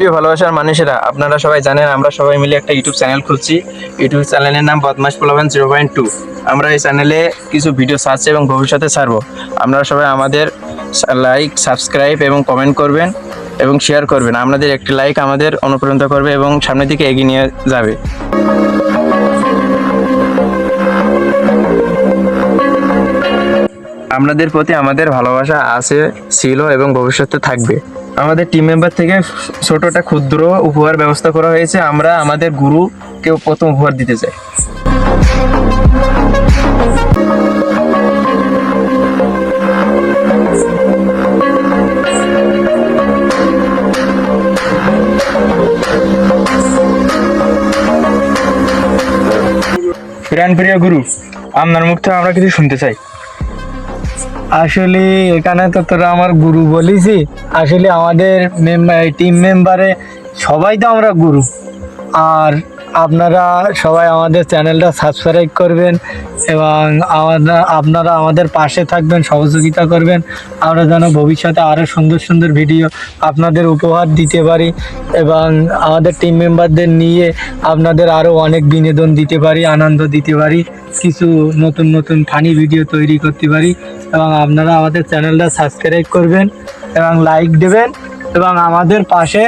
প্রিয় ভালোবাসার মানুষেরা, আপনারা সবাই জানেন, আমরা সবাই মিলে একটা ইউটিউব চ্যানেল খুলছি। ইউটিউব চ্যানেলের নাম বদমাস পোলাবেন জিরো পয়েন্ট টু। আমরা এই চ্যানেলে কিছু ভিডিও ছাড়ছি এবং ভবিষ্যতে ছাড়বো। আপনারা সবাই আমাদের লাইক, সাবস্ক্রাইব এবং কমেন্ট করবেন এবং শেয়ার করবেন। আপনাদের একটি লাইক আমাদের অনুপ্রাণিত করবে এবং সামনের দিকে এগিয়ে নিয়ে যাবে। আপনাদের প্রতি আমাদের ভালোবাসা আছে, ছিল এবং ভবিষ্যতে থাকবে। আমাদের টিম মেম্বার থেকে ছোট একটা ক্ষুদ্র উপহার ব্যবস্থা করা হয়েছে। আমরা আমাদের গুরুকে প্রথম উপহার দিতে চাই। প্রাণ প্রিয় গুরু, আপনার মুখ থেকে আমরা কিছু শুনতে চাই। আসলে এখানে তো তোরা আমার গুরু বলিসি আসলে আমাদের টিম মেম্বারে সবাই তো আমরা গুরু। আর আপনারা সবাই আমাদের চ্যানেলটা সাবস্ক্রাইব করবেন এবং আপনারা আমাদের পাশে থাকবেন, সহযোগিতা করবেন। আমরা যেন ভবিষ্যতে আরও সুন্দর সুন্দর ভিডিও আপনাদের উপহার দিতে পারি এবং আমাদের টিম মেম্বারদের নিয়ে আপনাদের আরও অনেক বিনোদন দিতে পারি, আনন্দ দিতে পারি, কিছু নতুন নতুন ফানি ভিডিও তৈরি করতে পারি এবং আপনারা আমাদের চ্যানেলটা সাবস্ক্রাইব করবেন এবং লাইক দেবেন এবং আমাদের পাশে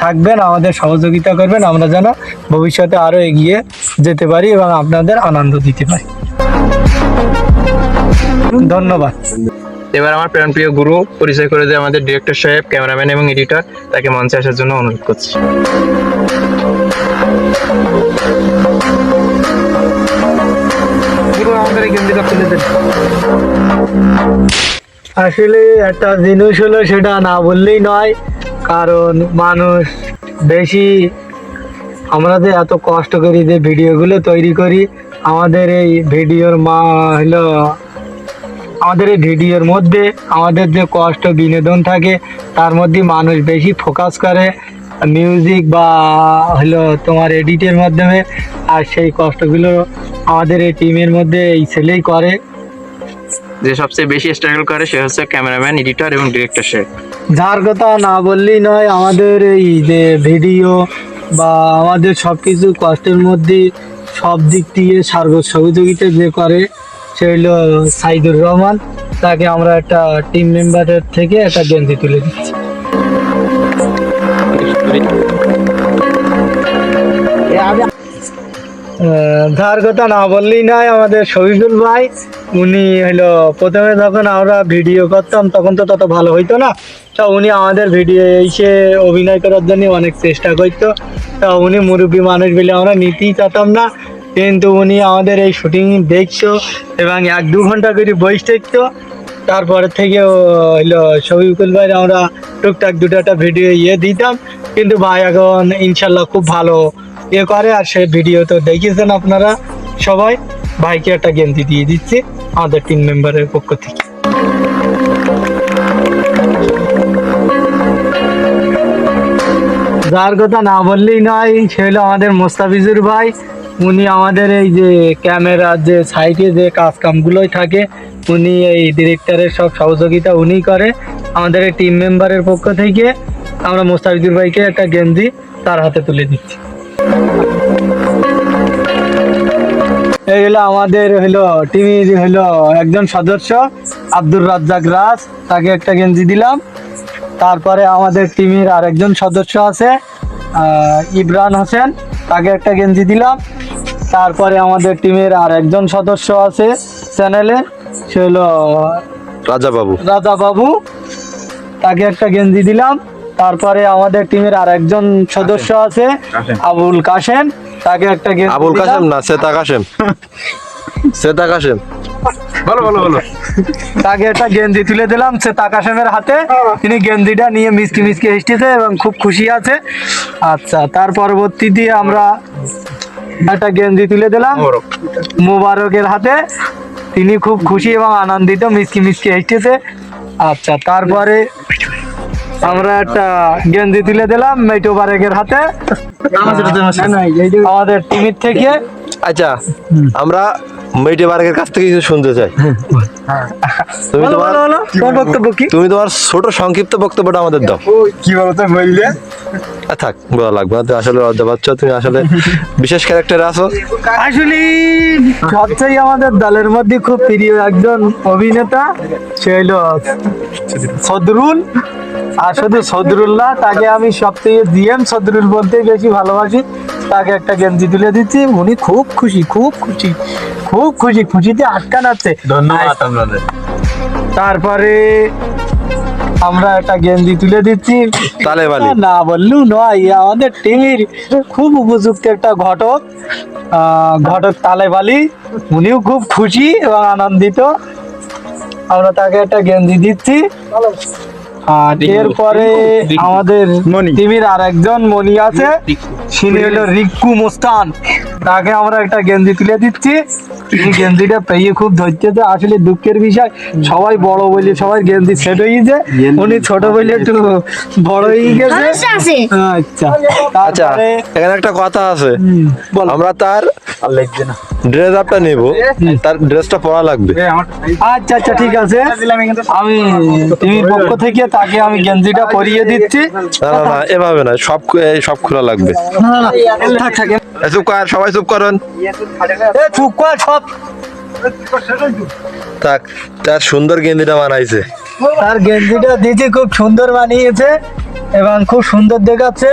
থাকবেন আমাদের সহযোগিতা করবেন আমরা যেন ভবিষ্যতে আরও এগিয়ে যেতে পারি এবং আপনাদের আনন্দ দিতে পারি। ধন্যবাদ। এবার আমার প্রাণ প্রিয় গুরু পরিচয় করে দিয়ে আমাদের ডিরেক্টর সাহেব ক্যামেরাম্যান এবং এডিটর। তাকে মঞ্চে আসার জন্য অনুরোধ করছি। আসলে একটা জিনিস হলো সেটা না বললেই নয় কারণ মানুষ বেশি আমরা যে এত কষ্ট করি যে ভিডিওগুলো তৈরি করি, আমাদের এই ভিডিওর মা হলো, আমাদের এই ভিডিওর মধ্যে আমাদের যে কষ্ট বিনোদন থাকে, তার মধ্যে মানুষ বেশি ফোকাস করে মিউজিক বা হলো তোমার এডিটের মাধ্যমে, আর সেই কষ্টগুলো আমাদের এই টিমের মধ্যে এই ছেলেই করে। যে সবচেয়ে বেশি স্ট্রাগল করে সে হচ্ছে ক্যামেরাম্যান এডিটর এবং ডিরেক্টর সে। যার কথা না বললেই নয়, আমাদের এই যে ভিডিও বা আমাদের সব কিছু কষ্টের মধ্যে সব দিক দিয়ে সার্গ সহযোগিতা যে করে, সে হলো সাইদুর রহমান। তাকে আমরা একটা টিম মেম্বারের থেকে একটা গেঞ্জি তুলে দিচ্ছি। যার কথা না বললেই নয়, আমাদের শহীদুল ভাই, উনি হলো প্রথমে যখন আমরা ভিডিও করতাম, তখন তো তত ভালো হইতো না। তা উনি আমাদের ভিডিও এসে অভিনয় করার জন্য অনেক চেষ্টা করতো। তা উনি মুরব্বী মানুষ বলে আমরা নিতেই চাতাম না। কিন্তু উনি আমাদের এই শুটিং দেখতো এবং এক দু ঘণ্টা করে বয়স দেখতো তারপরে থেকে হলো শফিকুল ভাই আমরা টুকটাক দুটো ভিডিও ইয়ে দিতাম। কিন্তু ভাই এখন ইনশাল্লাহ খুব ভালো ইয়ে করে আর সেই ভিডিও তো দেখিয়েছেন আপনারা। সবাই ভাইকে একটা গেঞ্জি দিয়ে দিচ্ছি, আমাদের টিম মেম্বারের পক্ষ থেকে। যার কথা না বললেই নয়, সে হলো আমাদের মোস্তাফিজুর ভাই। উনি আমাদের এই যে ক্যামেরার যে সাইডে যে কাজ কামগুলোই থাকে, উনি এই ডিরেক্টরের সব সহযোগিতা উনিই করে। আমাদের টিম মেম্বারের পক্ষ থেকে আমরা মোস্তাফিজুর ভাইকে একটা গেঞ্জি তার হাতে তুলে দিচ্ছি। এই হলো আমাদের হলো টিমের হলো একজন সদস্য আব্দুর রাজ্জাক রাজ। তাকে একটা গেঞ্জি দিলাম। তারপরে আমাদের টিমের আরেকজন সদস্য আছে আহ, ইমরান হোসেন। তাকে একটা গেঞ্জি দিলাম। তারপরে আমাদের টিমের আর একজন সদস্য আছে চ্যানেলে সে হলো রাজা বাবু। রাজা বাবু। তাকে একটা গেঞ্জি দিলাম। তারপরে আমাদের টিমের আর একজন সদস্য আছে আবুল কাশেম। তাকে একটা গেঞ্জি আবুল। কাসেম না সেতা কাসেম সেতা কাসেম বলো বলো বলো। তাকে একটা গেঞ্জি তুলে দিলাম সে তাকাশেমের হাতে। তিনি গেঞ্জিটা নিয়ে মিষ্টি মিষ্টি এসেছে এবং খুব খুশি আছে। আচ্ছা তার পরবর্তীতে আমরা একটা গেঞ্জি তুলে দিলাম মোবারকের হাতে। তিনি খুব খুশি এবং আনন্দিত মিষ্টি মিষ্টি এসেছে। আচ্ছা তারপরে আমরা একটা গেঞ্জি তুলে দিলাম মেটো বারেকের হাতে। আমাদের টিমের থেকে আচ্ছা আমরা মেটে বার্গের কাছ থেকে কিছু শুনতে চাই। তুমি বলো, তোমার তোমার বক্তব্য কি? তুমি তোমার ছোট সংক্ষিপ্ত বক্তব্যটা আমাদের দাও। কি বলতো বললে? থাক বলা লাগবে না। তুমি আসলে লজ্জা পাচ্ছ তুমি আসলে বিশেষ ক্যারেক্টারে আছো। আসলে সবচেয়ে আমাদের দলের মধ্যে খুব প্রিয় একজন অভিনেতা সে হলো সদরুল। আর শুধু সদরুল না তাকে আমি সবচেয়ে জিএম সদরুল বলতেই বেশি ভালোবাসি। তাকে একটা গেঞ্জি তুলে দিচ্ছি। উনি খুব খুশি খুব খুশি খুব খুশি খুশিতে আটকা নাচ্ছে। ধন্যবাদ আপনাদের। তারপরে আমরা একটা গেঞ্জি তুলে দিচ্ছি। না বললু নয় আমাদের টিমের খুব উপযুক্ত একটা ঘটক আহ, ঘটক তালেবালি। উনিও খুব খুশি এবং আনন্দিত। আমরা তাকে একটা গেঞ্জি দিচ্ছি। আর এরপরে আমাদের টিমের আর একজন মনি আছে তিনি হলো রিক্কু মুস্তান। তাকে আমরা একটা গেঞ্জি তুলে দিচ্ছি। তিনি গেঞ্জিটা পেয়ে খুব ধরতেছে আসলে দুঃখের বিষয় সবাই বড় বলে সবাই গেঞ্জি সেট হয়েছে উনি ছোট বলে একটু বড় হয়ে গেছে। আচ্ছা। আচ্ছা এখানে একটা কথা আছে। আমরা তার ড্রেস আপটা নেব। তার ড্রেসটা পরা লাগবে। আচ্ছা আচ্ছা ঠিক আছে। আমি টিভির পক্ষ থেকে তাকে আমি গেঞ্জিটা পরিয়ে দিচ্ছি। না না না এভাবে না সব সব খোলা লাগবে। থাক থাক চুপ কর সবাই চুপ করেন। এ চুপ কর সব। থাক তার সুন্দর গেন্দিটা বানাইছে। তার গেঞ্জিটা দিয়েছি খুব সুন্দর বানিয়েছে এবং খুব সুন্দর দেখাচ্ছে।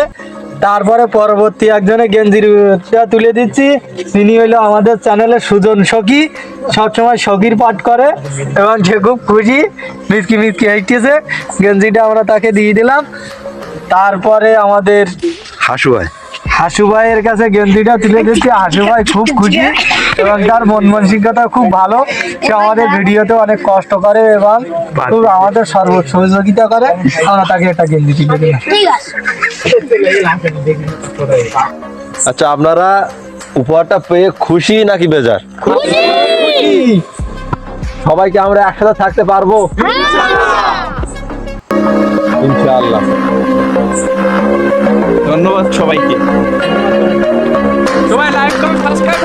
তারপরে পরবর্তী একজনে গেঞ্জিটা তুলে দিচ্ছি। তিনি হইল আমাদের চ্যানেলের সুজন সখী। সবসময় সখীর পাঠ করে এবং সে খুব খুশি মিসকি মিসকি হাইটেছে গেঞ্জিটা আমরা তাকে দিয়ে দিলাম। তারপরে আমাদের হাসু ভাই। হাসু ভাইয়ের কাছে গেঞ্জিটা তুলে দিচ্ছি। হাসু ভাই খুব খুশি। এবং তার মন মানসিকতা খুব ভালো। সে আমাদের ভিডিওতে অনেক কষ্ট করে এবং খুব আমাদের সর্ব সহযোগিতা করে। আমরা তাকে একটা গেঞ্জি দিলাম ঠিক আছে। আচ্ছা আপনারা উপহারটা পেয়ে খুশি নাকি বেজার? সবাইকে আমরা একসাথে থাকতে পারব? ইনশাআল্লাহ। ধন্যবাদ সবাইকে। সবাই লাইক করুন সাবস্ক্রাইব